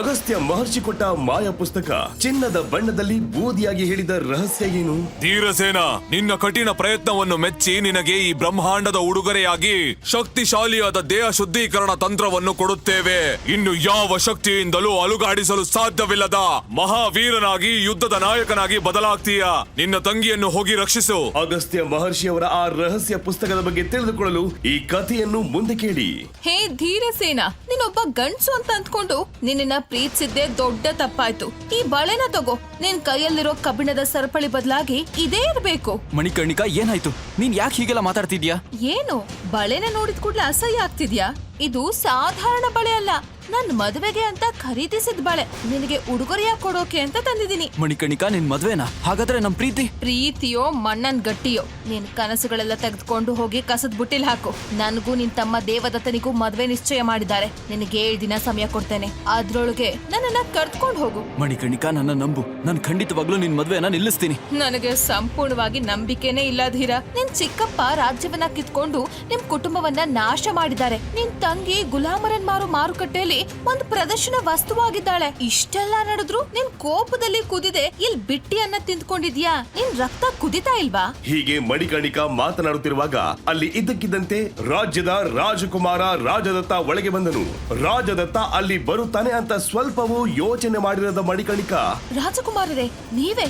ಅಗಸ್ತ್ಯ ಮಹರ್ಷಿ ಕೊಟ್ಟ ಮಾಯ ಪುಸ್ತಕ ಚಿನ್ನದ ಬಣ್ಣದಲ್ಲಿ ಬೂದಿಯಾಗಿ ಹೇಳಿದ ರಹಸ್ಯ ಏನು? ಧೀರಸೇನ ನಿನ್ನ ಕಠಿಣ ಪ್ರಯತ್ನವನ್ನು ಮೆಚ್ಚಿ ನಿನಗೆ ಈ ಬ್ರಹ್ಮಾಂಡದ ಉಡುಗೊರೆಯಾಗಿ ಶಕ್ತಿಶಾಲಿಯಾದ ದೇಹ ಶುದ್ಧೀಕರಣ ತಂತ್ರವನ್ನು ಕೊಡುತ್ತೇವೆ. ಇನ್ನು ಯಾವ ಶಕ್ತಿಯಿಂದಲೂ ಅಲುಗಾಡಿಸಲು ಸಾಧ್ಯವಿಲ್ಲದ ಮಹಾವೀರನಾಗಿ ಯುದ್ಧದ ನಾಯಕನಾಗಿ ಬದಲಾಗ್ತೀಯ. ನಿನ್ನ ತಂಗಿಯನ್ನು ಹೋಗಿ ರಕ್ಷಿಸು. ಅಗಸ್ತ್ಯ ಮಹರ್ಷಿಯವರ ಆ ರಹಸ್ಯ ಪುಸ್ತಕದ ಬಗ್ಗೆ ತಿಳಿದುಕೊಳ್ಳಲು ಈ ಕಥೆಯನ್ನು ಮುಂದೆ ಕೇಳಿ. ಹೇ ಧೀರಸೇನ ನೀನೊಬ್ಬ ಗಂಡ್ಸು ಅಂತ ಅಂದ್ಕೊಂಡು ನಿನ್ನ ಪ್ರೀತಿಸಿದ್ದೆ ದೊಡ್ಡ ತಪ್ಪಾಯ್ತು. ಈ ಬಳೆನ ತಗೋ. ನಿನ್ ಕೈಯಲ್ಲಿರೋ ಕಬ್ಬಿಣದ ಸರಪಳಿ ಬದಲಾಗಿ ಇದೇ ಇರ್ಬೇಕು. ಮಣಿಕರ್ಣಿಕಾ ಏನಾಯ್ತು? ನೀನ್ ಯಾಕೆ ಹೀಗೆಲ್ಲ ಮಾತಾಡ್ತಿದ್ಯಾ? ಏನು? ಬಳೆನ ನೋಡಿದ ಕೂಡಲೇ ಅಸಹ್ಯ ಆಗ್ತಿದ್ಯಾ? ಇದು ಸಾಧಾರಣ ಬಳೆ ಅಲ್ಲ. ನನ್ ಮದುವೆಗೆ ಅಂತ ಖರೀದಿಸಿದ ಬಳೆ ನಿನಗೆ ಉಡುಗೊರೆಯ ಕೊಡೋಕೆ ಅಂತ ತಂದಿದ್ದೀನಿ. ಮಣಿಕಣಿಕಾ ನಿನ್ ಮದ್ವೆನಾ? ಹಾಗಾದ್ರೆ ನಮ್ ಪ್ರೀತಿ? ಪ್ರೀತಿಯೋ ಮಣ್ಣನ್ ಗಟ್ಟಿಯೋ? ನಿನ್ ಕನಸುಗಳೆಲ್ಲ ತೆಗೆದುಕೊಂಡು ಹೋಗಿ ಕಸದ ಬುಟ್ಟಿಲ್ ಹಾಕು. ನನಗೂ ನಿನ್ ತಮ್ಮ ದೇವದತ್ತನಿಗೂ ಮದ್ವೆ ನಿಶ್ಚಯ ಮಾಡಿದ್ದಾರೆ. ನಿನಗೆ ಏಳು ದಿನ ಸಮಯ ಕೊಡ್ತೇನೆ. ಅದ್ರೊಳಗೆ ನನ್ನನ್ನ ಕರ್ದ್ಕೊಂಡು ಹೋಗು. ಮಣಿಕಣಿಕಾ ನನ್ನ ನಂಬು. ನನ್ ಖಂಡಿತವಾಗ್ಲೂ ನಿನ್ ಮದ್ವೆನ ನಿಲ್ಲಿಸ್ತೀನಿ. ನನಗೆ ಸಂಪೂರ್ಣವಾಗಿ ನಂಬಿಕೆನೇ ಇಲ್ಲ ಧೀರ. ನಿನ್ ಚಿಕ್ಕಪ್ಪ ರಾಜ್ಯವನ್ನ ಕಿತ್ಕೊಂಡು ನಿಮ್ ಕುಟುಂಬವನ್ನ ನಾಶ ಮಾಡಿದ್ದಾರೆ. ನಿನ್ ತಂಗಿ ಗುಲಾಮರನ್ ಮಾರು ಮಾರುಕಟ್ಟೆಯಲ್ಲಿ ಒಂದು ಪ್ರದರ್ಶನ ವಸ್ತುವಾಗಿದ್ದಾಳೆ. ಇಷ್ಟೆಲ್ಲ ನಡೆದ್ರು ನಿನ್ ಕೋಪದಲ್ಲಿ ಕುದಿದೆ ಇಲ್ಲಿ ಬಿಟ್ಟಿಯನ್ನ ತಿಂದ್ಕೊಂಡಿದ್ಯಾ? ನಿನ್ ರಕ್ತ ಕುದಿತಾ ಇಲ್ವಾ? ಹೀಗೆ ಮಣಿಕಣಿಕ ಮಾತನಾಡುತ್ತಿರುವಾಗ ಅಲ್ಲಿ ಇದ್ದಕ್ಕಿದ್ದಂತೆ ರಾಜ್ಯದ ರಾಜಕುಮಾರ ರಾಜದತ್ತ ಒಳಗೆ ಬಂದನು. ರಾಜದತ್ತ ಅಲ್ಲಿ ಬರುತ್ತಾನೆ ಅಂತ ಸ್ವಲ್ಪವೂ ಯೋಚನೆ ಮಾಡಿರದ ಮಣಿಕಣಿಕ ರಾಜಕುಮಾರರೇ ನೀವೇ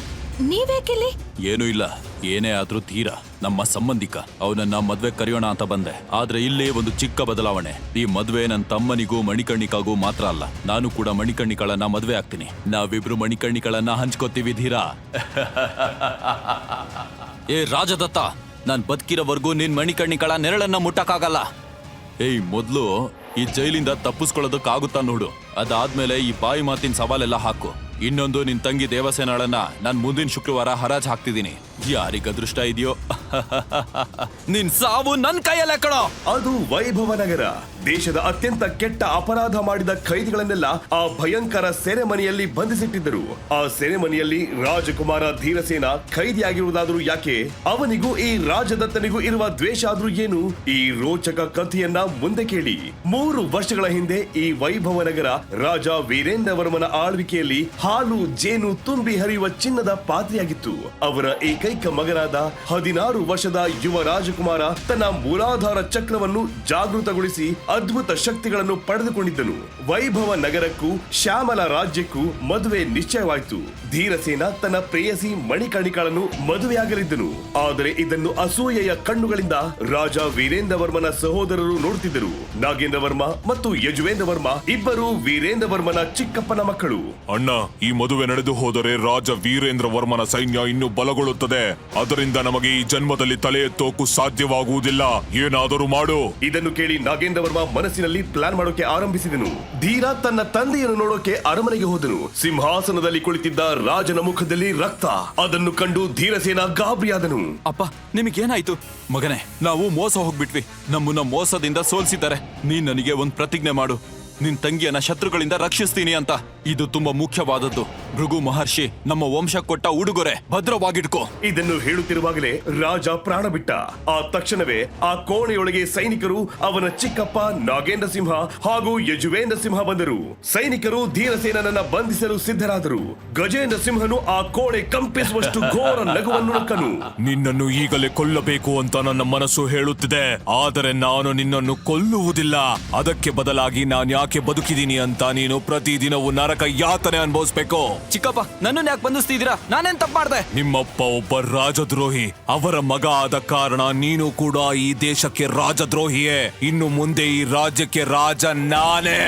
ನೀವೇಕಿಲ್ಲಿ ಏನೂ ಇಲ್ಲ. ಏನೇ ಆದ್ರೂ ಧೀರ ನಮ್ಮ ಸಂಬಂಧಿಕ, ಅವನನ್ನ ಮದ್ವೆ ಕರೆಯೋಣ ಅಂತ ಬಂದೆ. ಆದ್ರೆ ಇಲ್ಲೇ ಒಂದು ಚಿಕ್ಕ ಬದಲಾವಣೆ. ಈ ಮದ್ವೆ ನನ್ನ ತಮ್ಮನಿಗೂ ಮಣಿಕರ್ಣಿಕಾಗೂ ಮಾತ್ರ ಅಲ್ಲ. ನಾನು ಕೂಡ ಮಣಿಕರ್ಣಿಕಳನ್ನ ಮದ್ವೆ ಆಗ್ತೀನಿ. ನಾವಿಬ್ರು ಮಣಿಕರ್ಣಿಕಳನ್ನ ಹಂಚ್ಕೋತೀವಿ ಧೀರ. ಏ ರಾಜದತ್ತ, ನಾನ್ ಬದುಕಿರೋವರೆಗೂ ನಿನ್ ಮಣಿಕರ್ಣಿಕಳ ನೆರಳನ್ನ ಮುಟ್ಟಕ್ಕಾಗಲ್ಲ. ಏಯ್ ಮೊದ್ಲು ಈ ಜೈಲಿಂದ ತಪ್ಪಿಸ್ಕೊಳ್ಳೋದಕ್ಕಾಗುತ್ತಾ ನೋಡು. ಅದಾದ್ಮೇಲೆ ಈ ಬಾಯಿ ಮಾತಿನ ಸವಾಲೆಲ್ಲ ಹಾಕು. ಇನ್ನೊಂದು ನಿನ್ ತಂಗಿ ದೇವಸೇನಾಳನ್ನ ನಾನು ಮುಂದಿನ ಶುಕ್ರವಾರ ಹರಾಜ್ ಹಾಕ್ತಿದ್ದೀನಿ. ಯಾರಿಗ ಅದೃಷ್ಟ ಇದೆಯೋ? ನಿನ್ ಸಾವು ನನ್ ಕೈಯಲ್ಲೇ ಕಣೋ. ಅದು ವೈಭವ ನಗರ ದೇಶದ ಅತ್ಯಂತ ಕೆಟ್ಟ ಅಪರಾಧ ಮಾಡಿದ ಖೈದಿಗಳನ್ನೆಲ್ಲ ಆ ಭಯಂಕರ ಸೆರೆಮನೆಯಲ್ಲಿ ಬಂಧಿಸಿಟ್ಟಿದ್ದರು. ಆ ಸೆರೆಮನೆಯಲ್ಲಿ ರಾಜಕುಮಾರ ಧೀರಸೇನ ಖೈದಿಯಾಗಿರುವುದಾದ್ರೂ ಯಾಕೆ? ಅವನಿಗೂ ಈ ರಾಜದತ್ತನಿಗೂ ಇರುವ ದ್ವೇಷ ಆದ್ರೂ ಏನು? ಈ ರೋಚಕ ಕಥೆಯನ್ನ ಮುಂದೆ ಕೇಳಿ. ಮೂರು ವರ್ಷಗಳ ಹಿಂದೆ ಈ ವೈಭವ ನಗರ ರಾಜ ವೀರೇಂದ್ರ ವರ್ಮನ ಆಳ್ವಿಕೆಯಲ್ಲಿ ಹಾಲು ಜೇನು ತುಂಬಿ ಹರಿಯುವ ಚಿನ್ನದ ಪಾತ್ರೆಯಾಗಿತ್ತು. ಅವರ ಏಕೈಕ ಮಗನಾದ ಹದಿನಾರು ವರ್ಷದ ಯುವ ರಾಜಕುಮಾರ ತನ್ನ ಮೂಲಾಧಾರ ಚಕ್ರವನ್ನು ಜಾಗೃತಗೊಳಿಸಿ ಅದ್ಭುತ ಶಕ್ತಿಗಳನ್ನು ಪಡೆದುಕೊಂಡಿದ್ದನು. ವೈಭವ ನಗರಕ್ಕೂ, ಶ್ಯಾಮಲ ರಾಜ್ಯಕ್ಕೂ ಮದುವೆ ನಿಶ್ಚಯವಾಯಿತು. ಧೀರಸೇನ ತನ್ನ ಪ್ರೇಯಸಿ ಮಣಿಕರ್ಣಿಕಾಳನ್ನು ಮದುವೆಯಾಗಲಿದ್ದನು. ಆದರೆ ಇದನ್ನು ಅಸೂಯೆಯ ಕಣ್ಣುಗಳಿಂದ ರಾಜ ವೀರೇಂದ್ರ ವರ್ಮನ ಸಹೋದರರು ನೋಡುತ್ತಿದ್ದರು ನಾಗೇಂದ್ರ ವರ್ಮ ಮತ್ತು ಯಜುವೇಂದ್ರ ವರ್ಮ ಇಬ್ಬರು ವೀರೇಂದ್ರ ವರ್ಮನ ಚಿಕ್ಕಪ್ಪನ ಮಕ್ಕಳು. ಅಣ್ಣ, ಈ ಮದುವೆ ನಡೆದು ಹೋದರೆ ರಾಜ ವೀರೇಂದ್ರ ವರ್ಮನ ಸೈನ್ಯ ಇನ್ನೂ ಬಲಗೊಳ್ಳುತ್ತದೆ. ಅದರಿಂದ ನಮಗೆ ಈ ಜನ್ಮದಲ್ಲಿ ತಲೆ ಎತ್ತೋಕು ಸಾಧ್ಯವಾಗುವುದಿಲ್ಲ. ಏನಾದರೂ ಮಾಡು. ಇದನ್ನು ಕೇಳಿ ನಾಗೇಂದ್ರ ವರ್ಮ ಮನಸ್ಸಿನಲ್ಲಿ ಪ್ಲಾನ್ ಮಾಡೋಕೆ ಆರಂಭಿಸಿದನು. ಧೀರ ತನ್ನ ತಂದೆಯನ್ನು ನೋಡೋಕೆ ಅರಮನೆಗೆ ಹೋದನು. ಸಿಂಹಾಸನದಲ್ಲಿ ಕುಳಿತಿದ್ದ ರಾಜನ ಮುಖದಲ್ಲಿ ರಕ್ತ. ಅದನ್ನು ಕಂಡು ಧೀರಸೇನ ಗಾಬರಿಯಾದನು. ಅಪ್ಪ ನಿಮಗೇನಾಯ್ತು? ಮಗನೇ ನಾವು ಮೋಸ ಹೋಗ್ಬಿಟ್ವಿ. ನಮ್ಮನ್ನ ಮೋಸದಿಂದ ಸೋಲ್ಸಿದ್ದಾರೆ. ನೀನ್ ನನಗೆ ಒಂದ್ ಪ್ರತಿಜ್ಞೆ ಮಾಡು. ನಿನ್ ತಂಗಿಯನ್ನ ಶತ್ರುಗಳಿಂದ ರಕ್ಷಿಸ್ತೀನಿ ಅಂತ. ಇದು ತುಂಬಾ ಮುಖ್ಯವಾದದ್ದು. ಭೃಗು ಮಹರ್ಷಿ ನಮ್ಮ ವಂಶ ಕೊಟ್ಟ ಉಡುಗೊರೆ ಭದ್ರವಾಗಿಟ್ಕೋ. ಇದನ್ನು ಹೇಳುತ್ತಿರುವಾಗಲೇ ರಾಜ ಪ್ರಾಣ ಬಿಟ್ಟ. ಆ ತಕ್ಷಣವೇ ಆ ಕೋಣೆಯೊಳಗೆ ಸೈನಿಕರು ಅವನ ಚಿಕ್ಕಪ್ಪ ನಾಗೇಂದ್ರ ಸಿಂಹ ಹಾಗೂ ಯಜುವೇಂದ್ರ ಸಿಂಹ ಬಂದರು. ಸೈನಿಕರು ಧೀರಸೇನನನ್ನ ಬಂಧಿಸಲು ಸಿದ್ಧರಾದರು. ಗಜೇಂದ್ರ ಸಿಂಹನು ಆ ಕೋಣೆ ಕಂಪಿಸುವಷ್ಟು ಘೋರ ನಗುವನ್ನು ನಕ್ಕನು. ನಿನ್ನನ್ನು ಈಗಲೇ ಕೊಲ್ಲಬೇಕು ಅಂತ ನನ್ನ ಮನಸ್ಸು ಹೇಳುತ್ತಿದೆ. ಆದರೆ ನಾನು ನಿನ್ನನ್ನು ಕೊಲ್ಲುವುದಿಲ್ಲ. ಅದಕ್ಕೆ ಬದಲಾಗಿ ನಾನು ಯಾಕೆ ಬದುಕಿದೀನಿ ಅಂತ ನೀನು ಪ್ರತಿದಿನವೂ ನರಕ ಯಾತನೆ ಅನುಭವಿಸ್ಬೇಕು? ಚಿಕ್ಕಪ್ಪ ನನ್ನನ್ನು ಯಾಕೆ ಬಂಧಿಸ್ತಿದ್ದೀರಾ? ನಾನೇನ್ ತಪ್ಪು ಮಾಡ್ದೆ? ನಿಮ್ಮಪ್ಪ ಒಬ್ಬ ರಾಜದ್ರೋಹಿ. ಅವರ ಮಗ ಆದ ಕಾರಣ ನೀನು ಕೂಡ ಈ ದೇಶಕ್ಕೆ ರಾಜದ್ರೋಹಿಯೇ. ಇನ್ನು ಮುಂದೆ ಈ ರಾಜ್ಯಕ್ಕೆ ರಾಜ ನಾನೇ.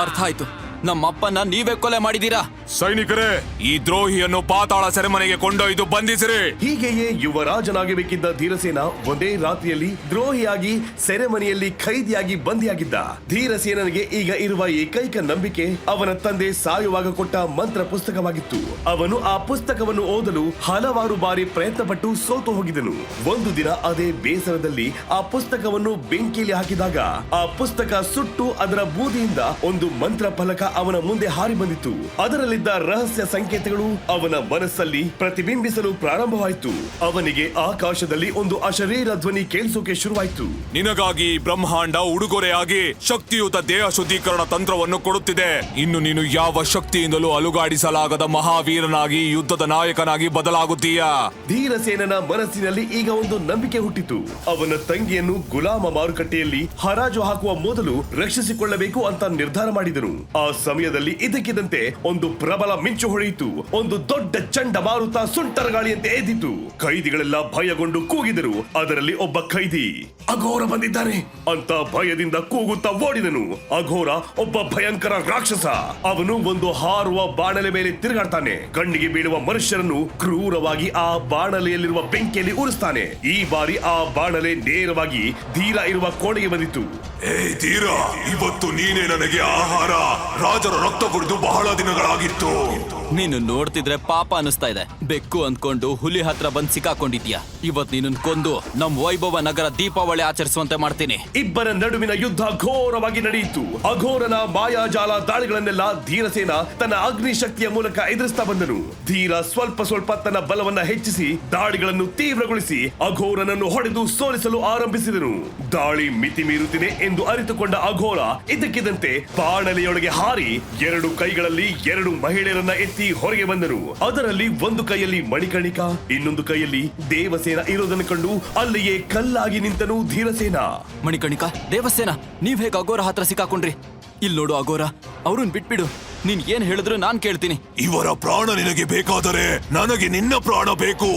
ಅರ್ಥ ಆಯ್ತು. ನಮ್ಮಪ್ಪನ ನೀವೇ ಕೊಲೆ ಮಾಡಿದೀರಾ ಸೈನಿಕರೇ ಈ ದ್ರೋಹಿಯನ್ನು ಪಾತಾಳ ಸೆರೆಮನೆಗೆ ಕೊಂಡೊಯ್ದು ಬಂಧಿಸಿರಿ. ಹೀಗೆಯೇ ಯುವರಾಜನಾಗಬೇಕಿದ್ದ ಧೀರಸೇನ ಒಂದೇ ರಾತ್ರಿಯಲ್ಲಿ ದ್ರೋಹಿಯಾಗಿ ಸೆರೆಮನೆಯಲ್ಲಿ ಖೈದಿಯಾಗಿ ಬಂಧಿಯಾಗಿದ್ದ. ಧೀರಸೇನನಿಗೆ ಈಗ ಇರುವ ಏಕೈಕ ನಂಬಿಕೆ ಅವನ ತಂದೆ ಸಾಯುವಾಗ ಕೊಟ್ಟ ಮಂತ್ರ ಪುಸ್ತಕವಾಗಿತ್ತು. ಅವನು ಆ ಪುಸ್ತಕವನ್ನು ಓದಲು ಹಲವಾರು ಬಾರಿ ಪ್ರಯತ್ನಪಟ್ಟು ಸೋತು ಹೋಗಿದನು. ಒಂದು ದಿನ ಅದೇ ಬೇಸರದಲ್ಲಿ ಆ ಪುಸ್ತಕವನ್ನು ಬೆಂಕಿಯಲ್ಲಿ ಹಾಕಿದಾಗ ಆ ಪುಸ್ತಕ ಸುಟ್ಟು ಅದರ ಬೂದಿಯಿಂದ ಒಂದು ಮಂತ್ರ ಫಲಕ ಅವನ ಮುಂದೆ ಹಾರಿ ಬಂದಿತು ಅದರಲ್ಲಿದ್ದ ರಹಸ್ಯ ಸಂಕೇತಗಳು ಅವನ ಮನಸ್ಸಲ್ಲಿ ಪ್ರತಿಬಿಂಬಿಸಲು ಪ್ರಾರಂಭವಾಯಿತು. ಅವನಿಗೆ ಆಕಾಶದಲ್ಲಿ ಒಂದು ಅಶರೀರ ಧ್ವನಿ ಕೇಳಿಸೋಕೆ ಶುರುವಾಯಿತು. ನಿನಗಾಗಿ ಬ್ರಹ್ಮಾಂಡ ಉಡುಗೊರೆಯಾಗಿ ಶಕ್ತಿಯುತ ದೇಹ ಶುದ್ಧೀಕರಣ ತಂತ್ರವನ್ನು ಕೊಡುತ್ತಿದೆ. ಇನ್ನು ನೀನು ಯಾವ ಶಕ್ತಿಯಿಂದಲೂ ಅಲುಗಾಡಿಸಲಾಗದ ಮಹಾವೀರನಾಗಿ ಯುದ್ಧದ ನಾಯಕನಾಗಿ ಬದಲಾಗುತ್ತೀಯಾ? ಧೀರಸೇನನ ಮನಸ್ಸಿನಲ್ಲಿ ಈಗ ಒಂದು ನಂಬಿಕೆ ಹುಟ್ಟಿತು. ಅವನ ತಂಗಿಯನ್ನು ಗುಲಾಮ ಮಾರುಕಟ್ಟೆಯಲ್ಲಿ ಹರಾಜು ಹಾಕುವ ಮೊದಲು ರಕ್ಷಿಸಿಕೊಳ್ಳಬೇಕು ಅಂತ ನಿರ್ಧಾರ ಮಾಡಿದನು. ಆ ಸಮಯದಲ್ಲಿ ಇದಕ್ಕಿದಂತೆ ಒಂದು ಪ್ರಬಲ ಮಿಂಚು ಹೊಳೆಯಿತು. ಒಂದು ದೊಡ್ಡ ಚಂಡಮಾರುತ ಸುಂಟರಗಾಳಿಯಂತೆ ಎದ್ದಿತು. ಕೈದಿಗಳೆಲ್ಲ ಭಯಗೊಂಡು ಕೂಗಿದರು. ಅದರಲ್ಲಿ ಒಬ್ಬ ಖೈದಿ ಅಘೋರ ಬಂದಿದ್ದಾನೆ ಅಂತ ಭಯದಿಂದ ಕೂಗುತ್ತಾ ಓಡಿದನು. ಅಘೋರ ಒಬ್ಬ ಭಯಂಕರ ರಾಕ್ಷಸ. ಅವನು ಒಂದು ಹಾರುವ ಬಾಣಲೆ ಮೇಲೆ ತಿರುಗಾಡ್ತಾನೆ. ಕಣ್ಣಿಗೆ ಬೀಳುವ ಮನುಷ್ಯರನ್ನು ಕ್ರೂರವಾಗಿ ಆ ಬಾಣಲೆಯಲ್ಲಿರುವ ಬೆಂಕಿಯಲ್ಲಿ ಉರಿಸ್ತಾನೆ. ಈ ಬಾರಿ ಆ ಬಾಣಲೆ ನೇರವಾಗಿ ಧೀರ ಇರುವ ಕೋಣೆಗೆ ಬಂದಿತು ಏ ಧೀರ, ಇವತ್ತು ನೀನೇ ನನಗೆ ಆಹಾರ ರಾಜರ ರಕ್ತ ಕುಡಿದು ಬಹಳ ನೀನು ನೋಡ್ತಿದ್ರೆ ಪಾಪ ಅನಿಸ್ತಾ ಇದೆ. ಬೆಕ್ಕು ಅಂದ್ಕೊಂಡು ಹುಲಿ ಹತ್ರ ಬಂದ್ ಸಿಕ್ಕಾಕೊಂಡಿದ್ಯಾ ಇವತ್ ನೀನು ಕೊಂದು ನಮ್ ವೈಭವ ನಗರ ದೀಪಾವಳಿ ಆಚರಿಸುವಂತೆ ಮಾಡ್ತೀನಿ. ಇಬ್ಬರ ನಡುವಿನ ಯುದ್ಧ ಘೋರವಾಗಿ ನಡೆಯಿತು. ಅಘೋರನ ಮಾಯಾಜಾಲ ದಾಳಿಗಳನ್ನೆಲ್ಲ ಧೀರಸೇನ ತನ್ನ ಅಗ್ನಿ ಶಕ್ತಿಯ ಮೂಲಕ ಎದುರಿಸ್ತಾ ಬಂದನು. ಧೀರ ಸ್ವಲ್ಪ ಸ್ವಲ್ಪ ತನ್ನ ಬಲವನ್ನ ಹೆಚ್ಚಿಸಿ ದಾಳಿಗಳನ್ನು ತೀವ್ರಗೊಳಿಸಿ ಅಘೋರನನ್ನು ಹೊಡೆದು ಸೋಲಿಸಲು ಆರಂಭಿಸಿದನು. ದಾಳಿ ಮಿತಿ ಮೀರುತ್ತಿದೆ ಎಂದು ಅರಿತುಕೊಂಡ ಅಘೋರ ಇದಕ್ಕಿದ್ದಂತೆ ಬಾಣಲೆಯೊಳಗೆ ಹಾರಿ ಎರಡು ಕೈಗಳಲ್ಲಿ ಎರಡು ಮಹಿಳೆಯರನ್ನ ಎತ್ತಿ ಹೊರಗೆ ಬಂದರು. ಅದರಲ್ಲಿ ಒಂದು ಕೈಯಲ್ಲಿ ಮಣಿಕಣಿಕ ಇನ್ನೊಂದು ಕೈಯಲ್ಲಿ ದೇವಸೇನ ಇರೋದನ್ನು ಕಂಡು ಅಲ್ಲಿಯೇ ಕಲ್ಲಾಗಿ ನಿಂತನು ಧೀರಸೇನ. ಮಣಿಕಣಿಕ ದೇವಸೇನ, ನೀವ್ ಹೇಗ ಅಗೋರ ಹತ್ರ ಸಿಕ್ಕಾಕೊಂಡ್ರಿ? ಇಲ್ ನೋಡು ಅಗೋರ ಅವ್ರನ್ ಬಿಟ್ಬಿಡು. ನೀನ್ ಏನ್ ಹೇಳಿದ್ರು ನಾನ್ ಕೇಳ್ತೀನಿ. ಇವರ ಪ್ರಾಣ ನಿನಗೆ ಬೇಕಾದರೆ ನನಗೆ ನಿನ್ನ ಪ್ರಾಣ ಬೇಕು.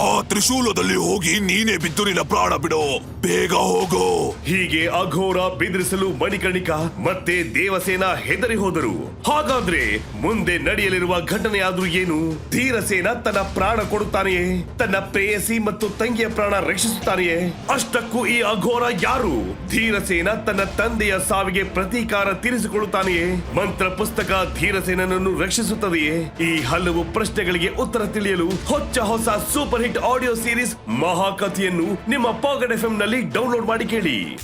ಆ ತ್ರಿಶೂಲದಲ್ಲಿ ಹೋಗಿ ನೀನೇ ಬಿದ್ದು ನಿನ್ನ ಪ್ರಾಣ ಬಿಡು. ಬೇಗ ಹೋಗು. ಹೀಗೆ ಅಘೋರ ಬೆದರಿಸಲು ಮಣಿಕರ್ಣಿಕ ಮತ್ತೆ ದೇವಸೇನ ಹೆದರಿ ಹೋದರು. ಹಾಗಾದ್ರೆ ಮುಂದೆ ನಡೆಯಲಿರುವ ಘಟನೆಯಾದ್ರೂ ಏನು? ಧೀರಸೇನ ತನ್ನ ಪ್ರಾಣ ಕೊಡುತ್ತಾನೆಯೇ? ತನ್ನ ಪ್ರೇಯಸಿ ಮತ್ತು ತಂಗಿಯ ಪ್ರಾಣ ರಕ್ಷಿಸುತ್ತಾನೆಯೇ? ಅಷ್ಟಕ್ಕೂ ಈ ಅಘೋರ ಯಾರು? ಧೀರಸೇನ ತನ್ನ ತಂದೆಯ ಸಾವಿಗೆ ಪ್ರತೀಕಾರ ತೀರಿಸಿಕೊಳ್ಳುತ್ತಾನೆಯೇ? ಮಂತ್ರ ಪುಸ್ತಕ ಧೀರಸೇನನನ್ನು ರಕ್ಷಿಸುತ್ತದೆಯೇ? ಈ ಹಲವು ಪ್ರಶ್ನೆಗಳಿಗೆ ಉತ್ತರ ತಿಳಿಯಲು ಹೊಚ್ಚ ಹೊಸ ಸೂಪರ್ ಹಿಟ್ ಆಡಿಯೋ ಸೀರೀಸ್ ಮಹಾಕಥೆಯನ್ನು ನಿಮ್ಮ ಪಾಕೆಟ್ ಎಫ್ನಲ್ಲಿ ಡೌನ್ಲೋಡ್ ಮಾಡಿ ಕೇಳಿ.